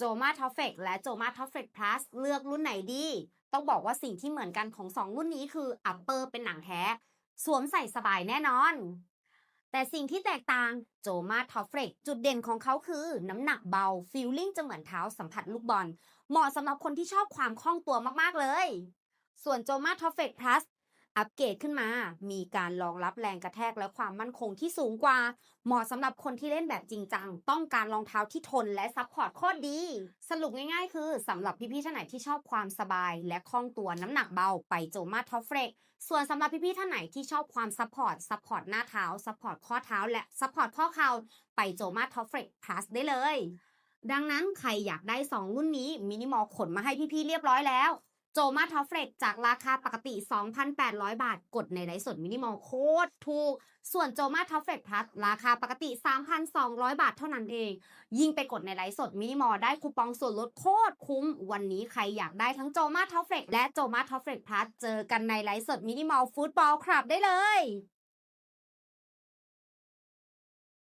โจมาทอฟเฟกและโจมาทอฟเฟกพลัสเลือกรุ่นไหนดี ต้องบอกว่าสิ่งที่เหมือนกันของ 2 รุ่นนี้คืออัปเปอร์เป็นหนังแท้ สวมใส่สบายแน่นอน แต่สิ่งที่แตกต่างโจมาทอฟเฟกจุดเด่นของเขาคือ น้ำหนักเบาฟีลลิ่งจะเหมือนเท้าสัมผัสลูกบอล เหมาะสำหรับคนที่ชอบความคล่องตัวมากๆเลย ส่วนโจมาทอฟเฟกพลัส อัปเกรดขึ้นมา มีการรองรับแรงกระแทกและความมั่นคงที่สูงกว่า เหมาะสำหรับคนที่เล่นแบบจริงจัง ต้องการรองเท้าที่ทนและซัพพอร์ตโคตรดี สรุปง่ายๆ คือสำหรับพี่ๆท่านไหนที่ชอบความสบาย และคล่องตัวน้ำหนักเบาไปโจมาทอฟเฟกส่วนสำหรับพี่ๆท่านไหนที่ชอบความซัพพอร์ตซัพพอร์ตหน้าเท้าซัพพอร์ตข้อเท้า และซัพพอร์ตข้อเข่าไปโจมาทอฟเฟกพลัสได้เลย ดังนั้นใครอยากได้ 2 รุ่นนี้มินิมอลขนมาให้พี่ๆเรียบร้อยแล้ว โจมาทอฟเฟกจากราคาปกติ 2,800 บาท กดในไลฟ์สดมินิมอลโคตรถูก ส่วนโจมาทอฟเฟกพลัสราคาปกติ 3,200 บาทเท่านั้นเอง ยิ่งไปกดในไลฟ์สดมินิมอลได้คูปองส่วนลดโคตรคุ้ม วันนี้ใครอยากได้ทั้งโจมาทอฟเฟกและโจมาทอฟเฟกพลัสเจอกันในไลฟ์สดมินิมอลฟุตบอลคลับได้เลย